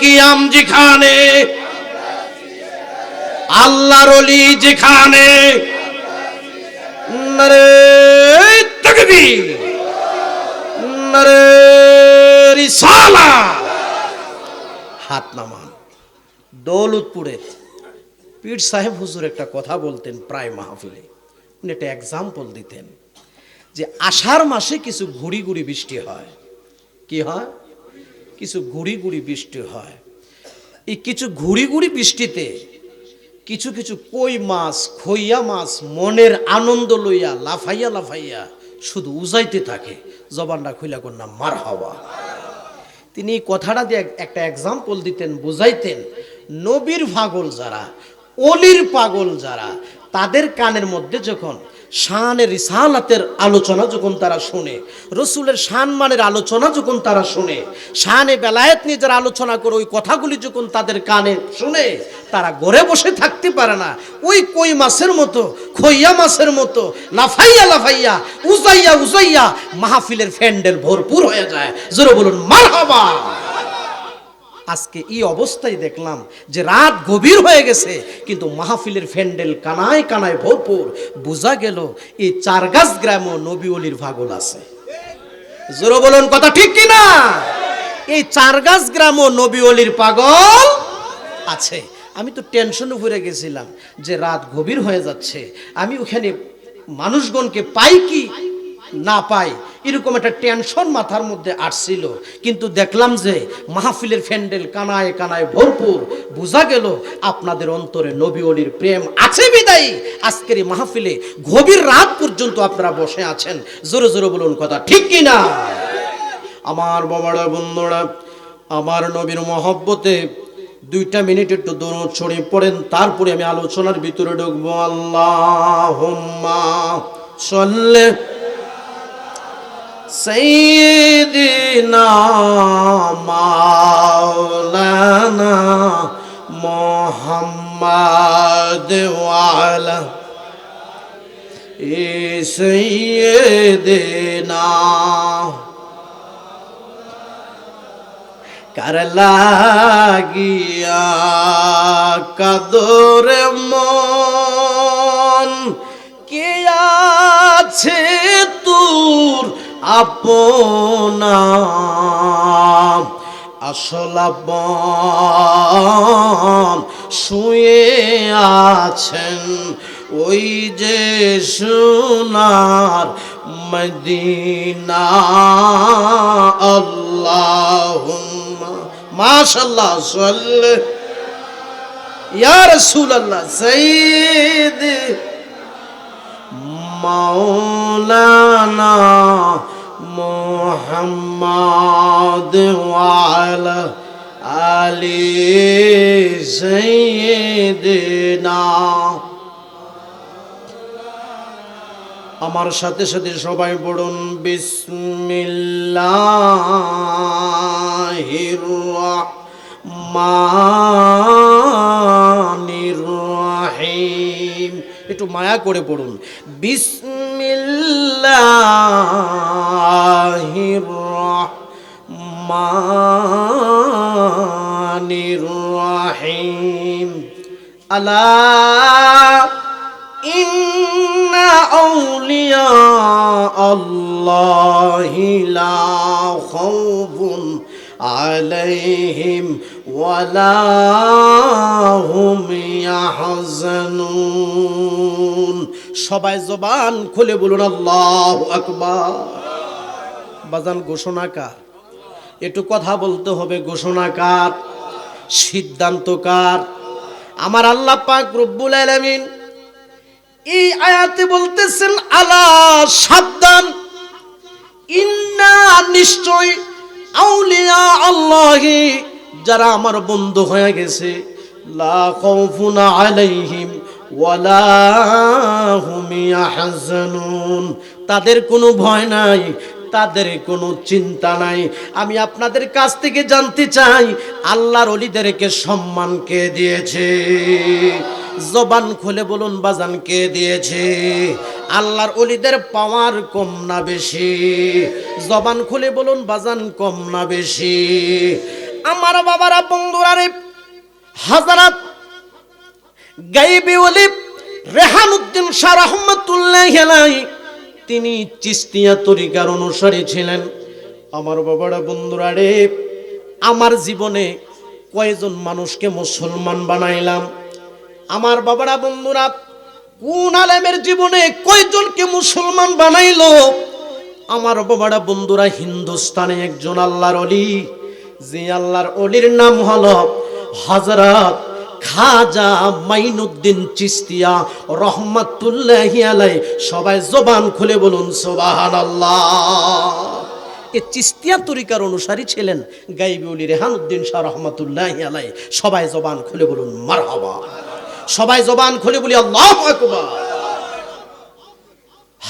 কিয়াম যেখানে? আল্লাহর অলি যেখানে? নারে তাকবীর। নারে রিসালা। হাত নামান। পীর সাহেব হুজুর একটা কথা বলতেন প্রায় মাহফিলে। উনি একটা এক্সাম্পল দিতেন যে আষাঢ় মাসে কিছু ঘুড়ি ঘুড়ি বৃষ্টি হয়। কি হয়? কিছু ঘুড়ি ঘুড়ি বৃষ্টি হয়। এই কিছু ঘুড়ি ঘুড়ি বৃষ্টিতে কিছু কিছু কই মাছ, খইয়া মাছ মনের আনন্দ লইয়া, লাফাইয়া লাফাইয়া শুধু উজাইতে থাকে। জবানটা খুইলা কন্যা মার হাওয়া তিনি কথাটা দিয়ে একটা এক্সাম্পল দিতেন, বুঝাইতেন। নবীর পাগল যারা, অলির পাগল যারা, তাদের কানের মধ্যে যখন শানের রিসালাতের আলোচনা যখন তারা শুনে, রসুলের শানমানের আলোচনা যখন তারা শুনে, শানে বেলায়েত নিয়ে যারা আলোচনা করে ওই কথাগুলি যখন তাদের কানে শুনে, তারা ঘরে বসে থাকতে পারে না। ওই কই মাছের মতো, খইয়া মাছের মতো, লাফাইয়া লাফাইয়া, উজাইয়া উজাইয়া মাহফিলের ফ্যান্ডেল ভরপুর হয়ে যায়। জোরে বলুন মার আজকে এই অবস্থায় দেখলাম যে রাত গভীর হয়ে গেছে, কিন্তু মাহফিলের ফ্যান্ডেল কানায় কানায় ভরপুর। বোঝা গেল এই চারগাছ গ্রামও নবী অলির ভাগল আছে। জোরে বলুন, কথা ঠিক কি না এই চারগাছ গ্রামও নবী অলির পাগল আছে। আমি তো টেনশনে ভরে গেছিলাম যে রাত গভীর হয়ে যাচ্ছে। আমি ওখানে মানুষগণকে পাই কি? না পাই। এরকম একটা টেনশন মাথার মধ্যে আসছিল। কিন্তু দেখলাম যে মাহফিলের ফ্যান্ডেল কানায় কানায় ভরপুর। বোঝা গেল আপনাদের অন্তরে নবী অলির প্রেম আছে বিদায়ী। আজকের এই মাহফিলে গভীর রাত পর্যন্ত আপনারা বসে আছেন। জোরে জোরে বলুন কথা ঠিক কি না? আমার বাবারা, বন্ধুরা, আমার নবীর মহব্বতে দুইটা মিনিট একটু দৌড় ছড়িয়ে পড়েন, তারপরে আমি আলোচনার ভিতরে ঢুকবো। আল্লাহ সল্লে সৈদিনা মাওলানা মোহাম্মদ ওয়ালা এ সৈয়দিনা কার লাগিয়া কাদর মন কে আছে তোর আপনা আসলাপন শুয়ে আছেন ওই যে সোনার মদিনা। আল্লাহ মাশাল্লাহ সাল্লে। ইয়া রাসূলুল্লাহ সাইয়্যিদ মাওলানা মুহাম্মদ ওয়ালা আলি সাইয়্যিদিনা আমার সাথে সাথে সবাই পড়ুন, বিসমিল্লাহির রহমানির রহিম। একটু মায়া করে পড়ুন الله الرحمن الرحيم ألا إن أولياء الله لا خوف عليهم ولا هم يحزنون সবাই জবান খুলে বলুন আল্লাহ আকবার বাজান ঘোষণাকার একটু কথা বলতে হবে ঘোষণাকার সিদ্ধান্তকার আমার আল্লাহ পাক রব্বুল আলামিন এই আয়াতে বলতেছেন আলা সাবধান ইন্না নিশ্চয় আউলিয়া আল্লাহি যারা আমার বন্ধু হয়ে গেছে, লা আলাইহিম তাদের কোনো ভয় নাই, তাদের কোনো চিন্তা নাই। আমি আপনাদের কাছ থেকে জানতে চাই, আল্লাহর অলিদেরকে সম্মান কে দিয়েছে? জবান খুলে বলুন, বাজান কে দিয়েছে? আল্লাহর অলিদের পাওয়ার কম না বেশি? জবান খুলে বলুন, বাজান কম না বেশি? আমার বাবারা বন্ধুরা রে হাজারাত গাইবি ওলি রেহানুদ্দিন শাহ রহমতুল্লাহ তিনি চিস্তিয়া তরিকার অনুসারী ছিলেন। আমার বাবারা বন্ধুরা রে আমার জীবনে কয়েকজন মানুষকে মুসলমান বানাইলাম? আমার বাবারা, বন্ধুরা, কোন আলেমের জীবনে কয়জনকে মুসলমান বানাইলো? আমার বাবারা, বন্ধুরা, হিন্দুস্তানে একজন আল্লাহর অলি যে আল্লাহর অলির নাম হলো হজরত খাজা মাইনুদ্দিন চিস্তিয়া রহমাতুল্লাহ আলাই সবাই জবান খুলে বলুন সোবাহান এ চিস্তিয়া তরিকার অনুসারী ছিলেন গাইবি অলি রেহানুদ্দিন শাহ রহমাতুল্লাহ আলাই সবাই জবান খুলে বলুন, মারহাবা। সবাই জবান খুলে বলি, আল্লাহ আকবার।